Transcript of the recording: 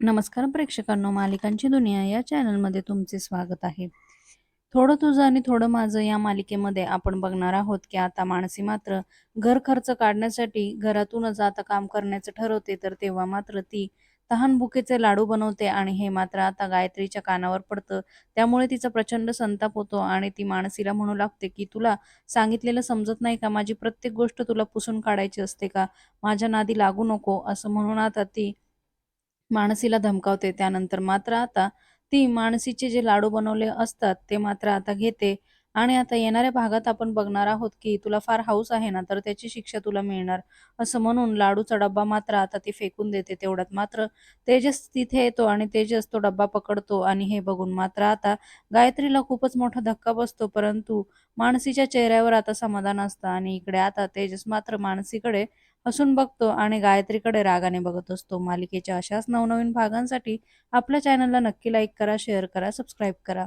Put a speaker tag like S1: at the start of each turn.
S1: नमस्कार प्रेक्षकांनो मालिकांची दुनिया या चॅनलमध्ये तुमचे स्वागत आहे. थोडं तुझं आणि थोडं माझं या मालिकेमध्ये आपण बघणार आहोत की आता माणसी मात्र घर खर्च काढण्यासाठी घरातूनच आता काम करण्याचं ठरवते तर तेव्हा मात्र ती तहान भुकेचे लाडू बनवते आणि हे मात्र आता गायत्रीच्या कानावर पडतं. त्यामुळे तिचा प्रचंड संताप होतो आणि ती माणसीला म्हणू लागते की तुला सांगितलेलं समजत नाही का? माझी प्रत्येक गोष्ट तुला पुसून काढायची असते का? माझ्या नादी लागू नको असं म्हणून आता ती मानसीला धमकावते. त्यानंतर मात्र आता ती मानसीचे जे लाडू बनवले असतात ते मात्र आता घेते. आणि आता येणाऱ्या भागात आपण बघणार आहोत की तुला फार हाऊस आहे ना तर त्याची शिक्षा तुला मिळणार. असं म्हणून लाडूचा डब्बा मात्र आता ती फेकून देते तेवढ्यात. मात्र तेजस तिथे येतो आणि तेजस तो डब्बा पकडतो आणि हे बघून मात्र आता गायत्रीला खूपच मोठा धक्का बसतो परंतु मानसीच्या चेहऱ्यावर आता समाधान असतं आणि इकडे आता तेजस मात्र मानसीकडे हसून बघतो आणि गायत्रीकडे रागाने बघत असतो. मालिकेच्या अशाच नवनवीन भागांसाठी आपल्या चॅनलला नक्की लाईक करा शेअर करा सबस्क्राईब करा.